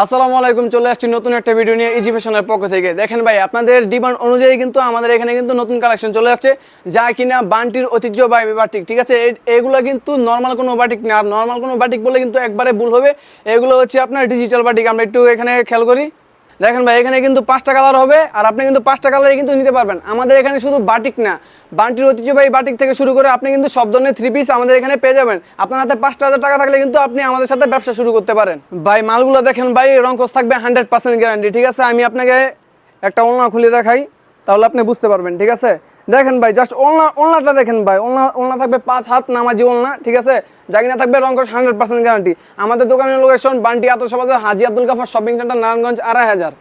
আসসালামু আলাইকুম, চলে আসছি নতুন একটা ভিডিও নিয়ে ইজিফেশনের পক্ষ থেকে। দেখেন ভাই, আপনাদের ডিমান্ড অনুযায়ী কিন্তু আমাদের এখানে কিন্তু নতুন কালেকশন চলে আসছে, যা কিনা বান্টির ঐতিহ্যবাহী বাটিক ঠিক আছে? এগুলো কিন্তু নর্মাল কোনো বাটিক না, আর নর্মাল কোনো বাটিক বলে কিন্তু একবারে ভুল হবে। এগুলো হচ্ছে আপনার ডিজিটাল বাটিক আমরা একটু এখানে খেয়াল করি। দেখেন ভাই, এখানে কিন্তু পাঁচটা কালার হবে আর আপনি কিন্তু পাঁচটা কালারে কিন্তু নিতে পারবেন। আমাদের এখানে শুধু বাটিক না, বান্টির ঐতিহ্যবাহী বাটিক থেকে শুরু করে আপনি কিন্তু সব ধরনের থ্রি পিস আমাদের এখানে পেয়ে যাবেন। আপনার হাতে পাঁচটা হাজার টাকা থাকলে কিন্তু আপনি আমাদের সাথে ব্যবসা শুরু করতে পারেন। ভাই, মালগুলো দেখেন ভাই রঙ্কস থাকবে হান্ড্রেড পার্সেন্ট গ্যারান্টি ঠিক আছে? আমি আপনাকে একটা অন্য খুলে দেখাই, তাহলে আপনি বুঝতে পারবেন, ঠিক আছে? দেখেন ভাই জাস্ট ওলনা, ওলনাটা দেখেন ভাই, ওলনা ওলনা থাকবে পাঁচ হাত নামাজি ওলনা, ঠিক আছে? জাগিনা থাকবে রঙ্কস হান্ড্রেড পার্সেন্ট গ্যারান্টি আমাদের দোকানের লোকেশন বান্টি এত বাজার হাজি আব্দুল গাফর শপিং সেন্টার নারায়ণগঞ্জ, আড়াই হাজার।